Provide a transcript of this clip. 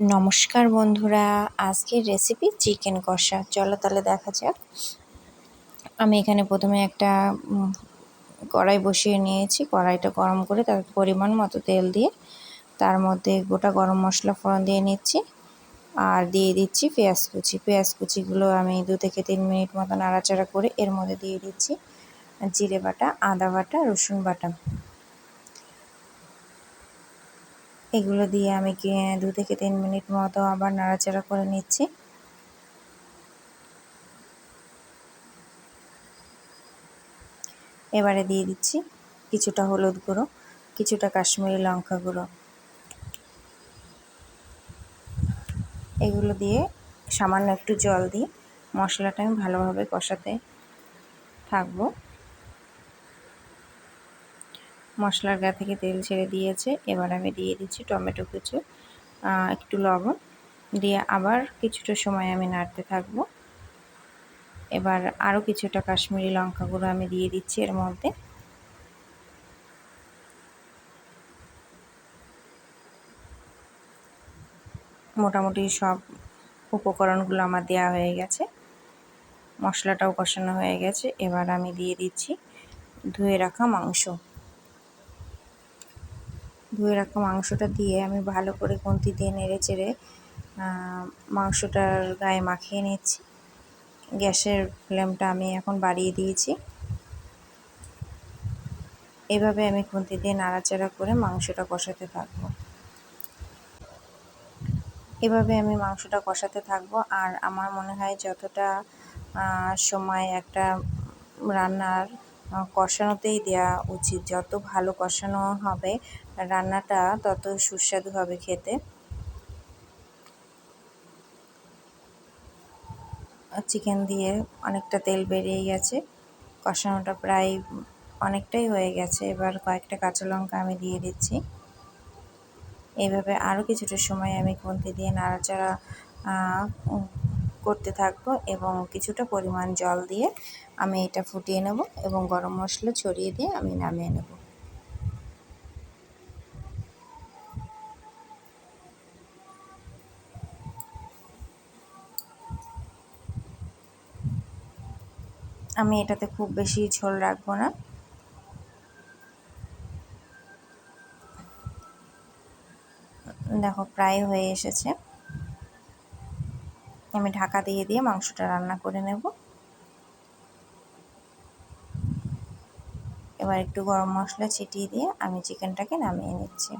নমস্কার বন্ধুরা, আজকের রেসিপি চিকেন কষা। চলো তাহলে দেখা যাক। আমি এখানে প্রথমে একটা কড়াই বসিয়ে নিয়েছি। কড়াইটা গরম করে তার পরিমাণ মতো তেল দিয়ে তার মধ্যে গোটা গরম মশলা ফোড়ন দিয়ে নিচ্ছি আর দিয়ে দিচ্ছি পেঁয়াজ কুচি। পেঁয়াজ কুচিগুলো আমি দু থেকে তিন মিনিট মতো নাড়াচাড়া করে এর মধ্যে দিয়ে দিচ্ছি। জিরে বাটা, আদা বাটা, রসুন বাটা। এগুলো দিয়ে আমি দু থেকে তিন মিনিট মতো আবার নাড়াচাড়া করে নিচ্ছি। এবারে দিয়ে দিচ্ছি কিছুটা হলুদ গুঁড়ো, কিছুটা কাশ্মীরি লঙ্কা গুঁড়ো। এগুলো দিয়ে সামান্য একটু জল দিয়ে মশলাটা আমি ভালোভাবে কষাতে থাকব। মশলার গা থেকে তেল ছেড়ে দিয়েছে। এবার আমি দিয়ে দিচ্ছি টমেটো কুচু একটু লবণ। দিয়ে আবার কিছুটা সময় আমি নাড়তে থাকব। এবার আরও কিছুটা কাশ্মীরি লঙ্কা গুঁড়ো আমি দিয়ে দিচ্ছি এর মধ্যে। মোটামুটি সব উপকরণগুলো আমার দেওয়া হয়ে গেছে। মশলাটাও কষানো হয়ে গেছে। এবার আমি দিয়ে দিচ্ছি ধুয়ে রাখা মাংস। ধুয়ে রাখা মাংসটা দিয়ে আমি ভালো করে খুন্তি দিয়ে নেড়ে চেড়ে মাংসটার গায়ে মাখিয়ে নিচ্ছি। গ্যাসের ফ্লেমটা আমি এখন বাড়িয়ে দিয়েছি। এভাবে আমি খুন্তি দিয়ে নাড়াচাড়া করে মাংসটা কষাতে থাকব। এভাবে আমি মাংসটা কষাতে থাকব আর আমার মনে হয় যতটা সময় একটা রান্নার কষানোতেই দেওয়া উচিত। যত ভালো কষানো হবে, রান্নাটা তত সুস্বাদু হবে খেতে। চিকেন দিয়ে অনেকটা তেল বেরিয়ে গেছে। কষানোটা প্রায় অনেকটাই হয়ে গেছে। এবার কয়েকটা কাঁচা লঙ্কা আমি দিয়ে দিচ্ছি। এইভাবে আরও কিছুটা সময় আমি খুন্তি দিয়ে নাড়াচাড়া করতে থাকব এবং কিছুটা পরিমাণ জল দিয়ে আমি এটা ফুটিয়ে নেব এবং গরম মশলা ছড়িয়ে দিয়ে আমি নামিয়ে নেব। আমি এটাতে খুব বেশি ঝোল রাখব না। দেখো, প্রায় হয়ে এসেছে। আমি ঢাকা দিয়ে দিয়ে মাংসটা রান্না করে নেব। এবার একটু গরম মশলা ছিটিয়ে দিয়ে আমি চিকেনটাকে নামিয়ে নিচ্ছি।